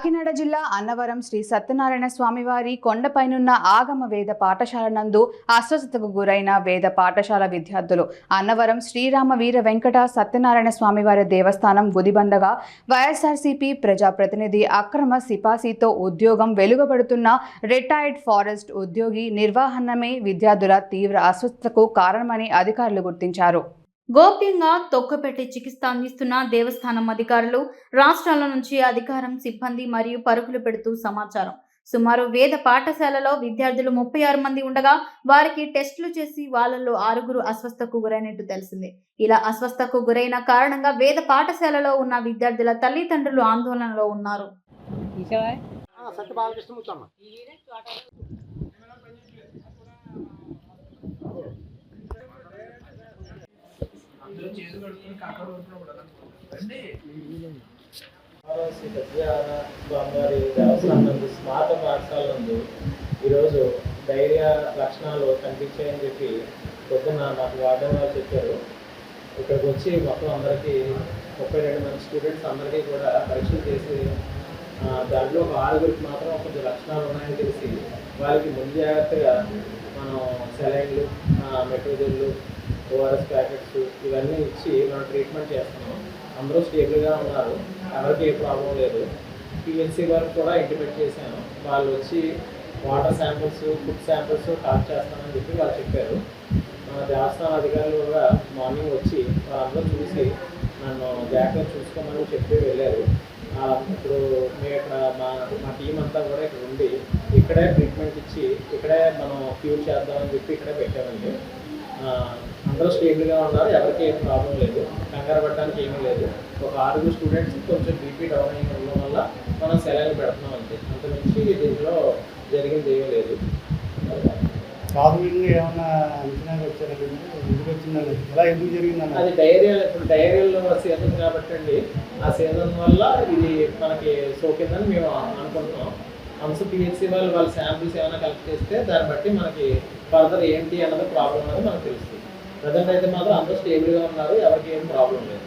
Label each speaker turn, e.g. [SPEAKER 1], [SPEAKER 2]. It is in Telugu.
[SPEAKER 1] కాకినాడ జిల్లా అన్నవరం శ్రీ సత్యనారాయణ స్వామివారి కొండపైనున్న ఆగమ వేద పాఠశాల నందు అస్వస్థతకు గురైన వేద పాఠశాల విద్యార్థులు అన్నవరం శ్రీరామ వీర వెంకట సత్యనారాయణ స్వామివారి దేవస్థానం గుదిబందగా వైఎస్ఆర్సీపీ ప్రజాప్రతినిధి అక్రమ సిపాసీతో ఉద్యోగం వెలుగబడుతున్న రిటైర్డ్ ఫారెస్ట్ ఉద్యోగి నిర్వహణమే విద్యార్థుల తీవ్ర అస్వస్థతకు కారణమని అధికారులు గుర్తించారు.
[SPEAKER 2] గోప్యంగా తొక్కపెట్టి చికిత్స అందిస్తున్న దేవస్థానం అధికారులు రాష్ట్రాల నుంచి అధికారం సిబ్బంది మరియు పరుగులు పెడుతూ సమాచారం. సుమారు వేద పాఠశాలలో విద్యార్థులు ముప్పై ఆరు మంది ఉండగా వారికి టెస్టులు చేసి వాళ్ళలో ఆరుగురు అస్వస్థకు గురైనట్టు తెలిసింది. ఇలా అస్వస్థకు గురైన కారణంగా వేద పాఠశాలలో ఉన్న విద్యార్థుల తల్లిదండ్రులు ఆందోళనలో ఉన్నారు.
[SPEAKER 3] శ్రీ సత్యనారాయణ స్వామివారి నందు పాఠశాల నందు ఈరోజు ధైర్య లక్షణాలు కనిపించాయని చెప్పి పొద్దున్న నాకు వార్డెన్ వారు చెప్పారు. ఇక్కడికి వచ్చి మొత్తం అందరికీ ముప్పై రెండు మంది స్టూడెంట్స్ అందరికీ కూడా పరీక్షలు చేసి దాంట్లో ఒక ఆరుగురికి మాత్రం కొంచెం లక్షణాలు ఉన్నాయని తెలిసి వాళ్ళకి ముందు జాగ్రత్తగా మనం సెలైన్లు మెట్రోజెల్లు ఓఆర్ఎస్ ప్యాకెట్స్ ఇవన్నీ ఇచ్చి మనం ట్రీట్మెంట్ చేస్తున్నాం. అందరూ స్టేబుల్గా ఉన్నారు. ఎవరికి ఏ ప్రాబ్లం లేదు. పిఎల్సీ వారికి కూడా ఇంటిమేట్ చేశాను. వాళ్ళు వచ్చి water samples food samples call చేస్తామని చెప్పి వాళ్ళు చెప్పారు. మన దేవస్థాన అధికారులు కూడా మార్నింగ్ వచ్చి వాళ్ళందరూ చూసి నన్ను జాగ్రత్తగా చూసుకోమని చెప్పి వెళ్ళారు. ఇప్పుడు మేము ఇక్కడ మా మా టీం అంతా కూడా ఇక్కడ ఉండి ఇక్కడే ట్రీట్మెంట్ ఇచ్చి ఇక్కడే మనం క్యూర్ చేద్దామని చెప్పి ఇక్కడే పెట్టామండి. అందరూ స్టేబుల్గా ఉన్నారు ఎవరికి ఏం ప్రాబ్లం లేదు కంగారు పడడానికి ఏమీ లేదు. ఒక ఆరుగురు స్టూడెంట్స్ కొంచెం బీపీ డౌన్ అయ్యి ఉండడం వల్ల మనం సెలవులు పెడుతున్నాం అంతే అంతమించి దీంట్లో జరిగింది ఏమీ లేదు.
[SPEAKER 4] ప్రాథమికంగా ఏమన్నా అంచనాలు వచ్చారా? మీరు? ఎందుకు వచ్చిందని ఎలా ఎందుకు జరిగిందన్న
[SPEAKER 3] అది డైరియా ఇప్పుడు డైరియల్లో సీజన్ కాబట్టి అండి. ఆ సీజన్ వల్ల ఇది మనకి సోకిందని మేము అనుకుంటున్నాం. అంశ పిహెచ్సి వాళ్ళు వాళ్ళ శాంపిల్స్ ఏమైనా కలెక్ట్ చేస్తే దాన్ని బట్టి మనకి ఫర్దర్ ఏంటి అన్నది ప్రాబ్లం అనేది మనకు తెలుస్తుంది. ప్రజెంట్ అయితే మాత్రం అందరూ స్టేబుల్గా ఉన్నారు. ఎవరికి ఏం ప్రాబ్లం లేదు.